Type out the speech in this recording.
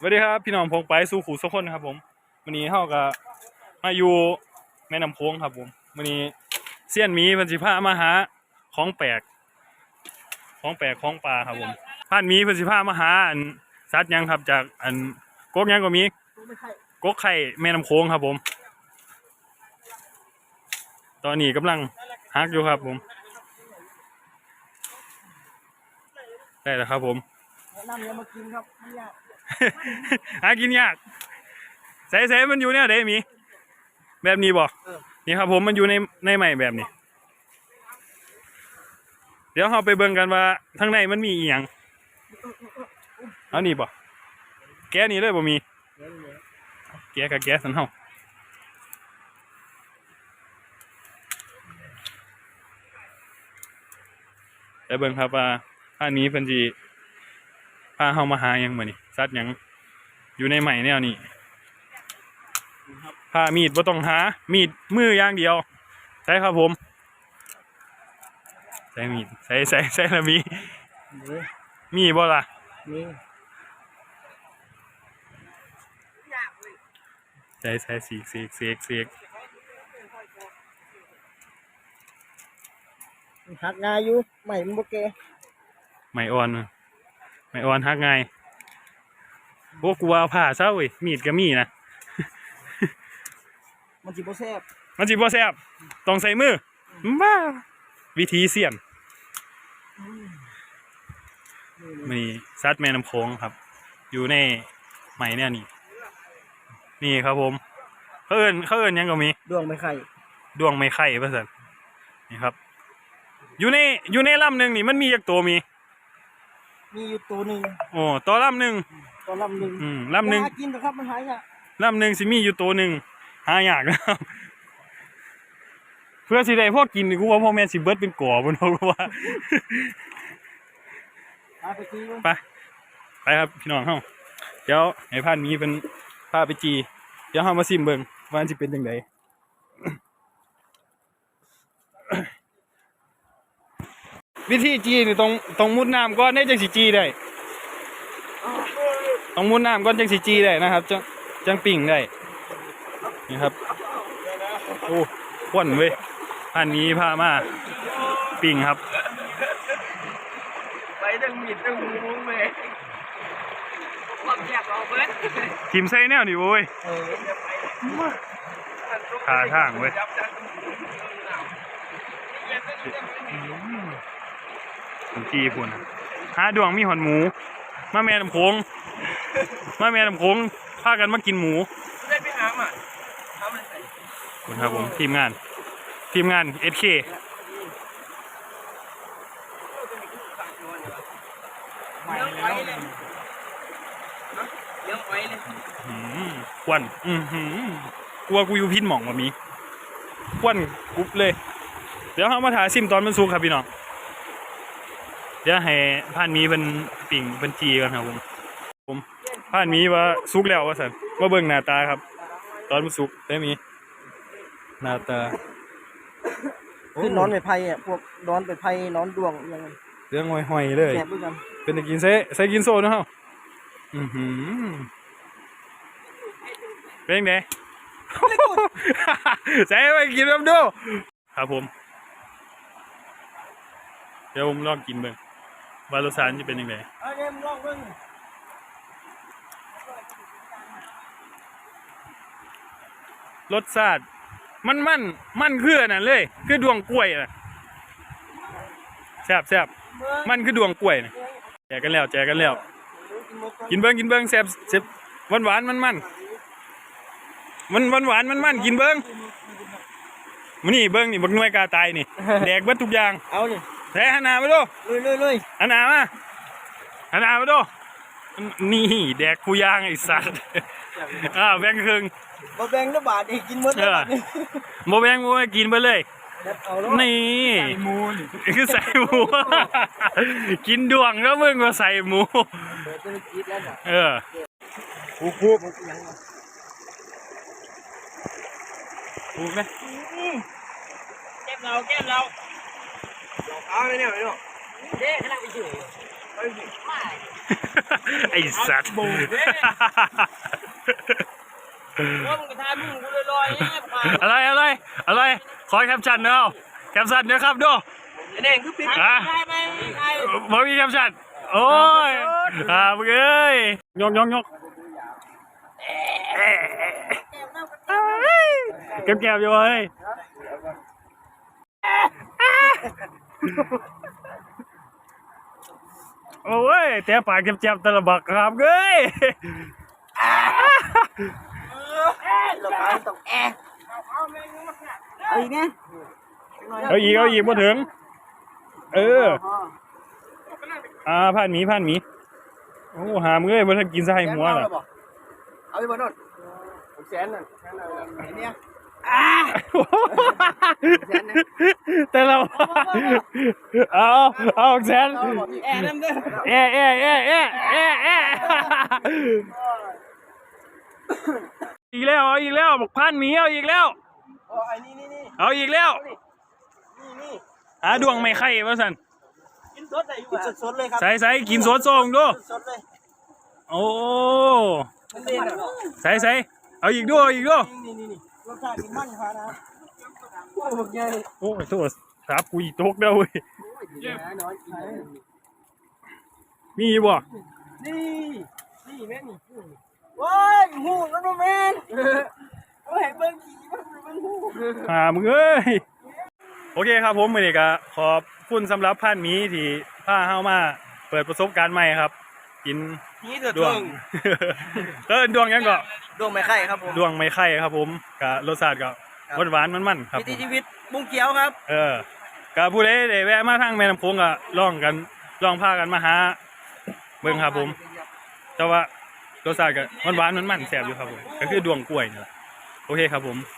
สวัสดีครับพี่น้องพงไปสู่ขู่สุกคนครับ ผมวันนี้เฮาก็มาอยู่แม่น้ำโขงครับ ผมวันนี้เสี้ยนหมีเพิ่นสิพามาหาของแปลกของแปลกของป่าครับผมพานหมีเพิ่นสิพามาหาอันสัตว์หยังครับจากอันกกหยังก็มีกกไข่แม่น้ำโขงครับ ผม ตอนนี้กำลังฮักอยู่ครับ ผมได้แล้วครับ ผม แนะนำเนี่ยมากินครับไม่ยาก หากินยากใส่ใส่มันอยู่เนี่ยเด้มี แบบนี้บ่นี่ครับผมมันอยู่ในในใหม่แบบนี้ เดี๋ยวเราไปเบิ่งกันว่าข้างในมันมีอีหยังเอานี่บ่แก้นี่เลยบ่มี แก้กับแก้สันเฮาไปเบิ่งครับว่าอันนี้เพิ่นสิ พาเฮามาหาหยังมื้อนี้สัตว์หยังอยู่ในใหม่แนวนี้พามีดบ่ต้องหา มีดมืออย่างเดียว ใช่ครับผมใส่มีดใส่ใส่ใส่ละมีนี่มีบ่ล่ะนี่ใส่ใส่สีกสีกสีกสีกหักงายอยู่ใหม่มันโอเคไม้อ่อนน่ะ ไม้อ่อนหักง่ายโอ้กูว่าเอาผ้าซะเว้ยมีดก็มีนะมันจิบแซ่บมันสิบ่แซ่บต้องใส่มือบ้าวิธีเสี่ยนมีซัดแม่น้ำโขงครับ อยู่ในไหมเนี่ยนี่ นี่ครับผมเขาเอินเขาเอินหยังก็มี ดวงไม่ไข่ดวงไม่ไข่เพื่อนนี่ครับ อยู่ในอยู่ในลำหนึ่งนี่มันมีจักตัวมี มีอยู่ตัวหนึ่งโอ้ตัวลำหนึ่งตัวลำหนึ่งอืมลำหนึ่งากินนะครับมันหายอะลำหนึ่งสิมีอยู่ตัวหนึ่งหายากนะครับ เพื่อสิได้พวกกินนี่กูว่าพ่อแม่สิเบิดเป็นก่อบนเพราะว่าหาไปกินมั้ยไปไปครับพี่น้องเฮาเดี๋ยวให้พานมีเป็นพาไปจี เดี๋ยวเฮามาซิมเบิ่งว่ามันสิเป็นจังได วิธีจีนี่ต้องต้องมุดน้ำก่อนได้จังสิจีได้ต้องมุดน้ำก่อนจังสิจีได้นะครับจังจังปิ่งได้นี่ครับโอ้ควันเว้ยอันนี้พามาปิ่งครับ ไปดังมีดดังหมูแม่ความอยากเอาเบิดทิมใส่แนวนี่โว้ยเออขาทางเว้ย ผมจีพุ่นน่ะหาดวงมีหอนหมู มาแม่น้ำโขงมาแม่น้ำโขงพากันมากินหมูได้ไปหามาทำอะไรใส่คุณครับผมทีมงาน ทีมงานเอสเคเลี้ยงไว้เลยเลี้ยงไว้เลยควันอือหือกลัวกูอยู่พินหม่องว่ามีควันกรุบเลย เดี๋ยวเรามาถ่ายซิมตอนมันสุกครับพี่น้องเดี๋ยวให้ผ่านหมีเป็นปิ่งเป็นจีกันครับผม ผมผ่านหมีว่าสุกแล้วว่าสันมาเบิ่งหน้าตาครับ ตอนมันสุกได้มีหน้าตาคือนอนไปไพ่อะพวกนอนไปไพ่นอนดวงยังไงเรื่องห้อยๆเลยแซ่บด้วยกันเป็นตะกินเซ่ใส่กินโซ่นะเฮาอือหือเป็นไงใส่ไปกินแบบดูครับผม เดี๋ยวผมลองกินเบิ่ง วารสชาติจะเป็นยังไงเอาเนี่ยมึงลองเบิ่งรสชาติมันมันมันคืออันนั่นเลย คือดวงกล้วยน่ะแซ่บแซ่บมันคือดวงกล้วยนะแจกกันแล้วแจกกันแล้ว กินเบิ้งกินเบิ้งแซ่บแซ่บหวานหวานมันมันมันหวานหวานมันมันกินเบิ้งมันนี่เบิ้งนี่บักน่วยกาตายนี่แดกเบิดทุกอย่างเอานี่ แท้หันหน้ามาดูเลยเลยเลยหันหน้ามาหันหน้ามาดูนี่แดกกูย่างไอ้สัตว์อ้าวแบ่งครึ่งมาแบ่งละบาทอีกกินหมดละบาทนี่โมแบ่งโมกินไปเลยเอาแล้วนี่ใส่หมูนี่คือใส่หมูกินดวงแล้วมึงมาใส่หมูเปิดธุรกิจแล้วน่ะเออกูกูมันยังไงถูกไหมแก้มเราแก้มเรา เอาไปเนี่ยไปเนาะเด้ขนาดไปเฉยไอ้สัตว์ว่ามึงกระทายมึงกูลอยๆเนี่ยผ่านอะไรอะไรอะไรขอแคปชั่นเนาะแคปชั่นเดี๋ยวครับดูไอ้เน่งคือปิดอะได้ไหมไอ้บอมีแคปชั่นโอ้ยอ่ามึงเอ้ยยกยกยกเก็บแก็บอยู่เฮ้ย โอ้ยแต่ปากเจ็บๆตะละบักครับเอ้ยเราไปตกแอร์เอาอีกเนี่ยเอาอีกเอาอีกมาถึง เออ อ่าผ่านหมีผ่านหมีโอ้หามเอ้ยบ่ทันกินซะให้หัวล่ะเอาไปบนโน่นผมแสนนั่นแสนอะไรเนี่ย แต่เราเอาเอาแสนแอร์นั่นเด้อเอะเอะเอะเอะเอะเอะอีกแล้วเอาอีกแล้วบอกพันหมีเอาอีกแล้วโอ้ไอ้นี่นี่นี่เอาอีกแล้วนี่นี่หาดวงไม่ไข่ว่าสันกินสดได้อยู่กินสดๆเลยครับใส่ใส่กินสดส่งดูสดๆเลยโอ้มันเด่นอะใส่ใส่เอาอีกด้วยเอาอีกด้วยนี่นี่นี่ รสชาตินี่มันครับนะโอ้โหใหญ่โอ้ยโทษครับกูอีตกเด้อเว้ยน้อยกินมีบ่นี่นี่แม่นี่โอ้ยหูมันบ่แม่นโอ้ยเบิ่งขี้มันเบิ่งหูหามึงเอ้ยโอเคครับผมมื้อนี้ก็ขอบคุณสำหรับพันหมีที่พาเฮามาเปิดประสบการณ์ใหม่ครับ กินนี่เถิดดวง เออดวงยังก็ดวงไม่ไข่ครับผมดวงไม่ไข่ครับผมกับรสชาติก็หวานหวานๆมันๆครับวิผถีมชีวิตบุ้งเขียวครับ เออกับผู้ใดได้แวะมาทางแม่น้ำโขงก็ลองกันลองพากันมาหาเบิ่งครับผม แต่ว่ารสชาติก็หวานหวานๆมันๆแซ่บอยู่ครับผมก็คือดวงกล้วยนี่แหละโอเคครับผมค